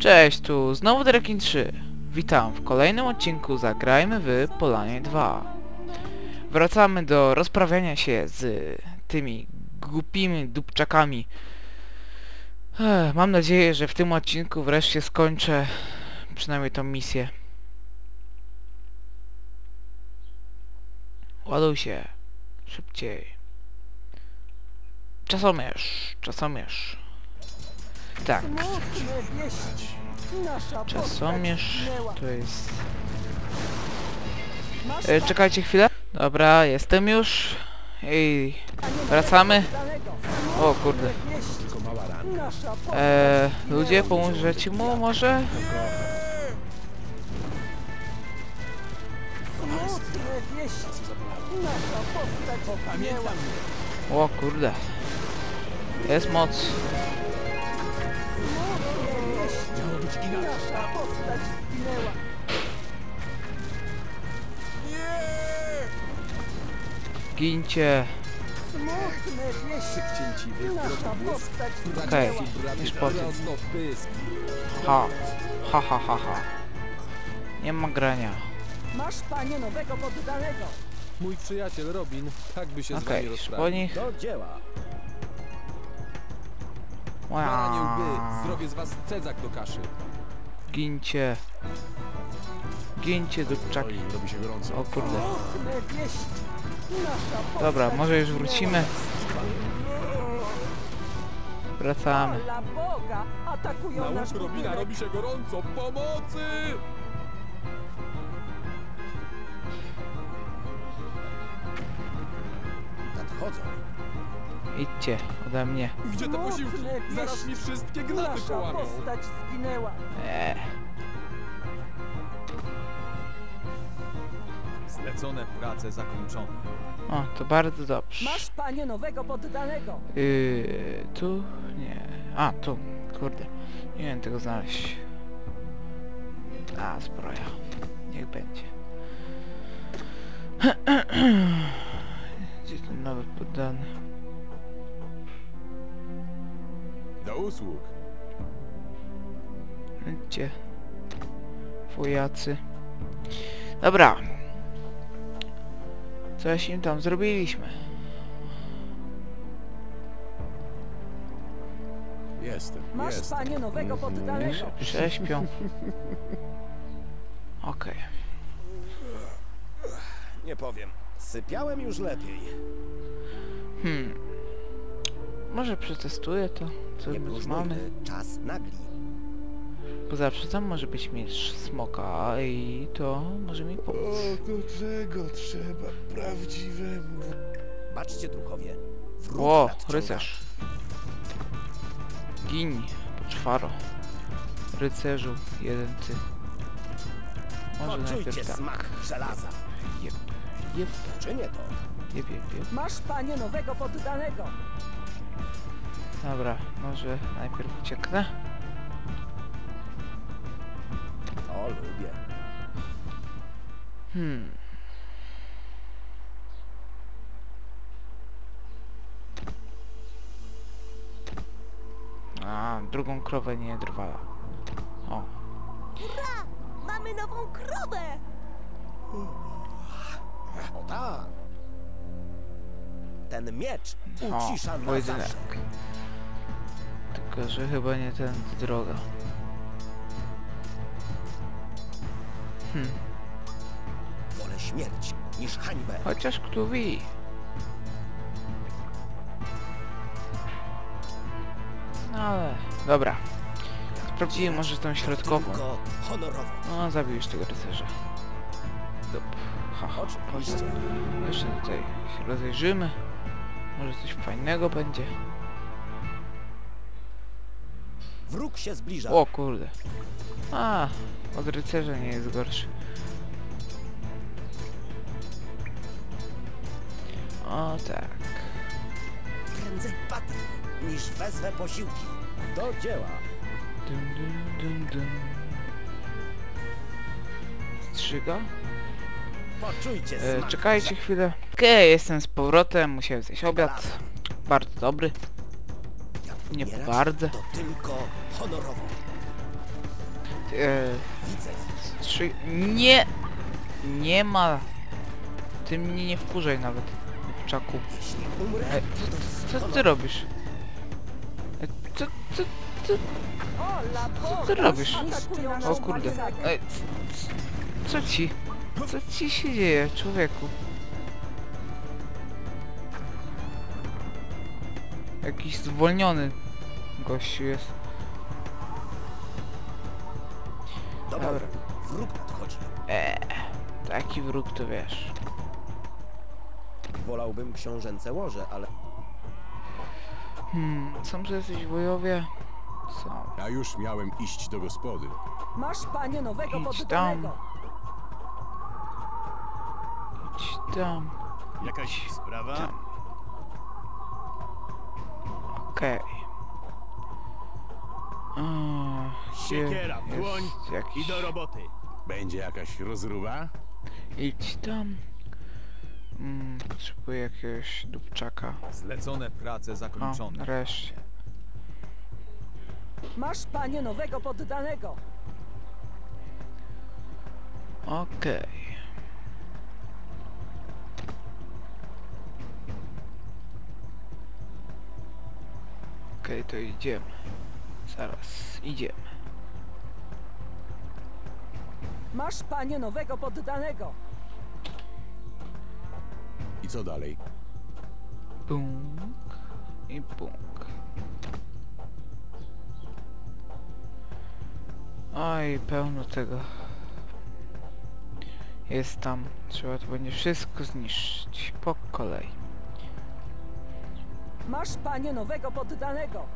Cześć, tu znowu Drekin 3. Witam w kolejnym odcinku Zagrajmy w Polanie 2. Wracamy do rozprawiania się z tymi głupimi dupczakami. Ech, mam nadzieję, że w tym odcinku wreszcie skończę przynajmniej tą misję. Ładuj się. Szybciej. Czasomierz, czasomierz. Tak. Czasomierz to jest... E, czekajcie chwilę. Dobra, jestem już. I wracamy. O kurde. E, ludzie, pomożecie mu może? O kurde. Jest moc. Nasza postać zginęła. Gincie. Smutne wieści. Nasza postać Okej, zginęła. już po tym. Ha. Ha ha ha ha. Nie ma grania. Masz panie nowego poddanego. Mój przyjaciel Robin tak by się z Okej, wami po rozprawił. nich. Do dzieła. Wow. zrobię z was cedzak do kaszy. Gincie. Gincie dupczaki. robi się gorąco. O kurde. Dobra, może już wrócimy. Wracamy. Boga atakują nasz Robina robi się gorąco. Pomocy! Nadchodzą. Idźcie ode mnie. Gdzie te posiłki? Zaraz mi wszystkie gnaty połamią. postać zginęła. Eee. Zlecone prace zakończone. O, to bardzo dobrze. Masz panie nowego poddanego. Yy, tu? Nie. A, tu. Kurde. Nie wiem tego znaleźć. A, zbroja. Niech będzie. Gdzie ten nowy poddany? Usług. Gdzie? Fujacy. Dobra. Coś im tam zrobiliśmy. Jestem, Masz jestem. panie nowego poddanego. Prze- Prześpią. Okej. Nie powiem. Sypiałem już lepiej. Hmm. Może przetestuję to, co Nie my tu mamy. Czas nagli. Bo zawsze tam może być miecz smoka i to może mi pomóc. do czego trzeba prawdziwemu Baczcie, druchowie. Wróg O, rycerz. Gin, poczwaro. Rycerzu, jeden ty. Może Poczujcie najpierw tak. smak żelaza. Jep, jep, Czy nie to? jep, jep, jep. Masz panie nowego poddanego. Dobra, może najpierw ucieknę. To lubię. Hmm. A, drugą krowę nie drwala. O, Mamy nową krowę. O tak. Ten miecz o, ucisza na pojedynek. zawsze. Tylko, że chyba nie ten droga. Hmm, Wolę śmierć niż hańbę. chociaż kto wie. No ale, dobra. Sprawdzimy może tą środkową. No, zabił już tego rycerza. Dup. Ha. Jeszcze tutaj się rozejrzymy. Może coś fajnego będzie. Wróg się zbliża. O kurde. A, od rycerza nie jest gorszy. O tak. Prędzej padnę, niż wezwę posiłki. Do dzieła. Dum, dum, dum. Strzyga? Poczujcie E, czekajcie chwilę. Okej, jestem z powrotem, musiałem zjeść obiad. Bardzo dobry. Nie bardzo. To tylko honorowo. E, Widzę. trzy... Nie! Nie ma! Ty mnie nie wkurzaj nawet, Czaku. Umrę, E, Co ty robisz? E, Co, co, co, co ty robisz? O kurde. E, c- co ci? Co ci się dzieje, człowieku? Jakiś zwolniony gościu jest. Dobra, Dobra. wróg nadchodzi. Eee, taki wróg to wiesz. Wolałbym książęce łoże, ale Hmm, są tu jacyś wojowie? Są. Ja już miałem iść do gospody. Masz panie nowego Idź poddanego. Idź tam. Jakaś sprawa? Tam. Okej. Siekiera w dłoń jakiś... I do roboty. Będzie jakaś rozruba? Idź tam. Mm, potrzebuję jakiegoś dupczaka. Zlecone prace O, zakończone. nareszcie. Masz panie nowego poddanego. Okej. Okej, to idziemy. Zaraz, idziemy. Masz panie nowego poddanego. I co dalej? Bunk i bunk. Oj, pełno tego. Jest tam. Trzeba to będzie wszystko zniszczyć. Po kolei. Masz panie nowego poddanego.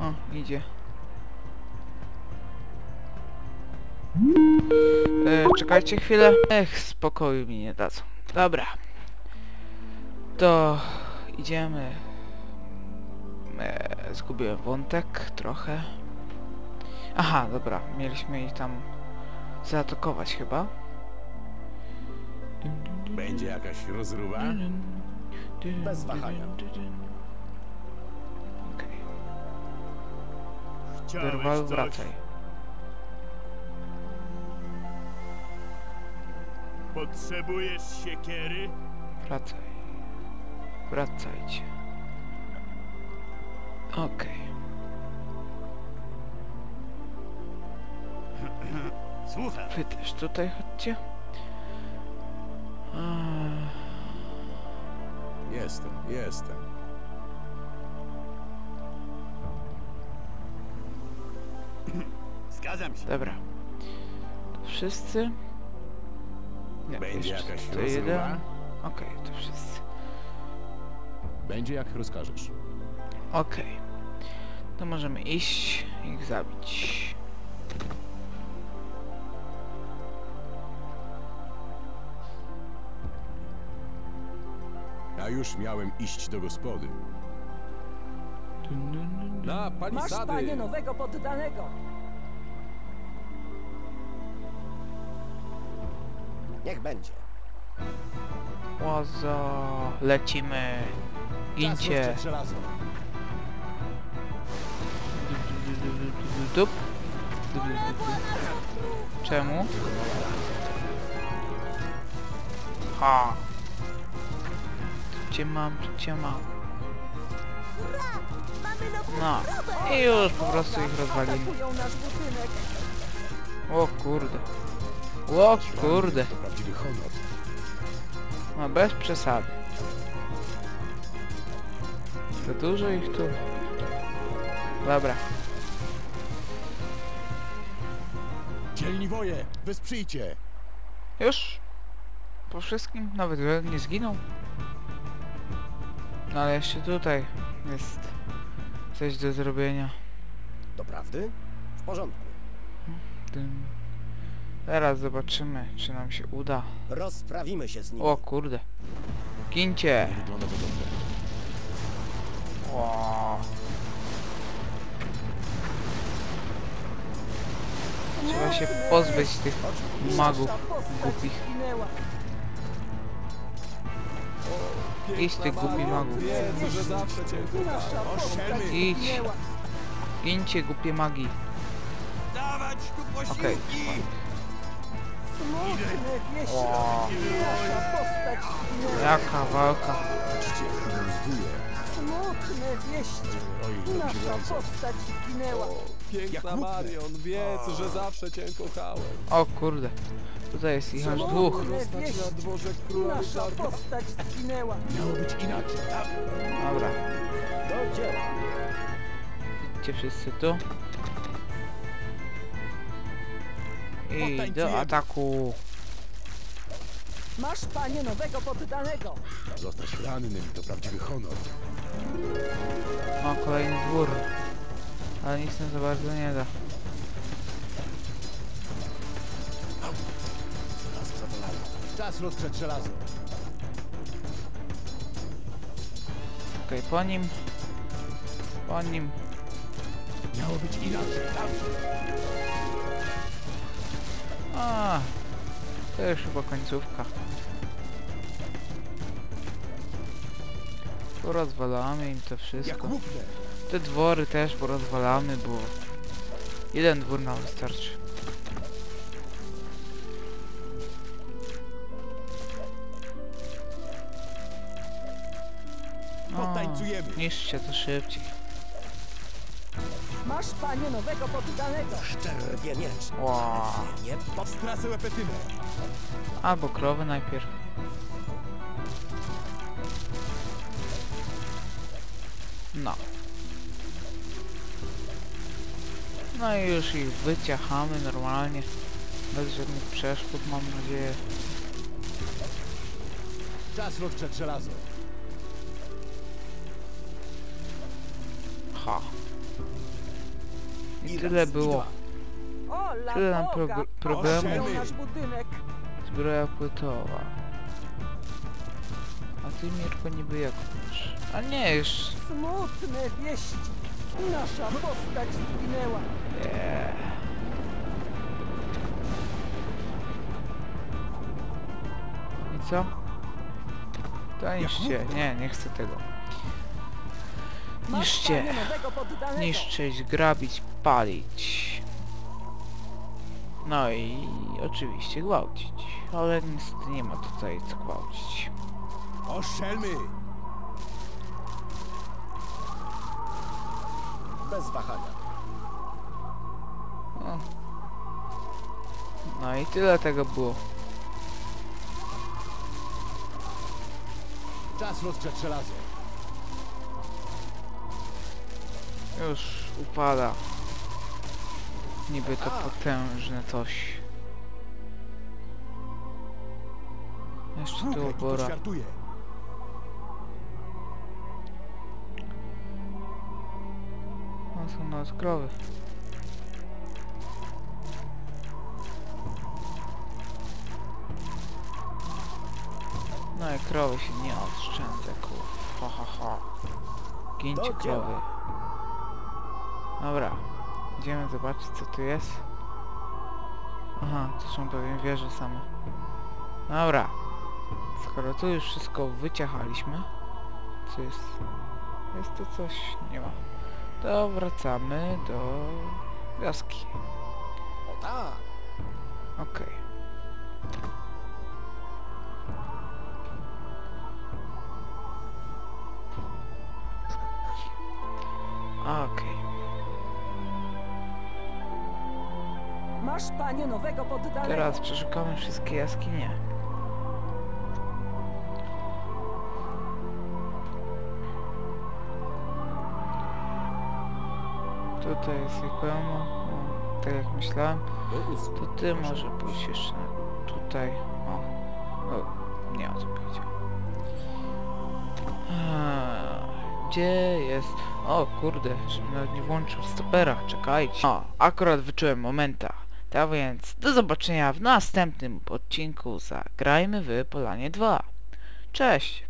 O, idzie. E, czekajcie chwilę. Ech, spokoju mi nie dadzą. Dobra. To idziemy. E, zgubiłem wątek trochę. Aha, dobra. Mieliśmy ich tam zaatakować chyba. Będzie jakaś rozruba? Bez wahania. Okej. Wracaj. Potrzebujesz siekiery? Wracaj. Wracajcie. Okej. Słucham. Wy też tutaj chodźcie. Eee, Jestem, jestem. Zgadzam się. dobra. To wszyscy? Nie, Będzie jeszcze jakaś rozruba? jeden. Okej, to wszyscy. Będzie jak rozkażesz. Okej. To możemy iść i ich zabić. Ja już miałem iść do gospody. Na Masz panie nowego poddanego. niech będzie. Łazo. Lecimy. Gincie. Dup. Czemu? Ha. Cię mam, cię mam. No. I już po prostu ich rozwalimy. O kurde. O kurde. No bez przesady. To dużo ich tu. Dobra. Dzielni woje, wesprzyjcie! Już? Po wszystkim? Nawet nie zginął? No ale jeszcze tutaj jest coś do zrobienia. Doprawdy? W porządku. Dym. Teraz zobaczymy, czy nam się uda. Rozprawimy się z nimi. O kurde. Gincie! Wygląda to dobrze. O. Trzeba się pozbyć tych magów głupich. Idź ty głupi magu. Idź. Gincie głupie magii. Dawać tu Okej. Zginęła. Jaka walka. Smutne wieści. Nasza postać zginęła. Piękna Jak Marion, wiedz, że zawsze cię kochałem. O kurde. Tutaj jest ich aż dwóch. Zostać na wieści. dworze króla Nasza Ryszarda. postać zginęła. Miało być inaczej. Dobra. Do dzieła. Idźcie wszyscy tu. I do ataku. Masz panie nowego poddanego. Zostać rannym to prawdziwy honor. O, kolejny dwór. Ale nic nam za bardzo nie da. Czas rozgrzeć żelazo. Okej, po nim. Po nim. Miało być inaczej. A, to już chyba końcówka. Porozwalamy im to Jak wszystko. Te dwory też porozwalamy, bo jeden dwór nam wystarczy. O, Potańcujemy. niszczcie to szybciej. Masz panie nowego poddanego. Szczerbie miecz. Wow. Nie pod... Stracę łepetynę. Albo krowy najpierw. No. No i już ich wyciachamy normalnie. Bez żadnych przeszkód mam nadzieję. Czas rozgrzeć żelazo. Ha. I tyle było. Tyle nam Boga. prob- problemu. Oszalał nasz budynek. Zbroja płytowa. A ty Mirko niby jak masz? A nie, już... Smutne wieści. Nasza postać zginęła. Nie. I co? To niszcie. Nie, nie chcę tego. Niszcie. Niszczyć, grabić, palić. No i oczywiście gwałcić. Ale niestety nie ma tutaj co gwałcić. O szelmy! Bez wahania. No i tyle tego było. Czas rozgrzeć żelazo. Już upada. Niby to potężne coś. Jeszcze tu obora. No są nas krowy. No i krowy się nie oszczędzę, kur. Ha ha ha. Dzieła. krowy. Dobra. Idziemy zobaczyć co tu jest. Aha, to są pewnie wieże same. Dobra. Skoro tu już wszystko wyciachaliśmy. Co jest? Jest to coś? Nie ma. To wracamy do wioski. O tak. Okej. Okej. Masz panie nowego poddanego. Teraz przeszukamy wszystkie jaskinie. Tutaj jest ich pełno. No, tak jak myślałem. To ty może pójść jeszcze tutaj. O. o nie o co powiedział. Gdzie jest... O kurde, nawet nie włączył stopera, czekajcie. O, akurat wyczułem momenta. Tak więc do zobaczenia w następnym odcinku Zagrajmy w Polanie 2. Cześć!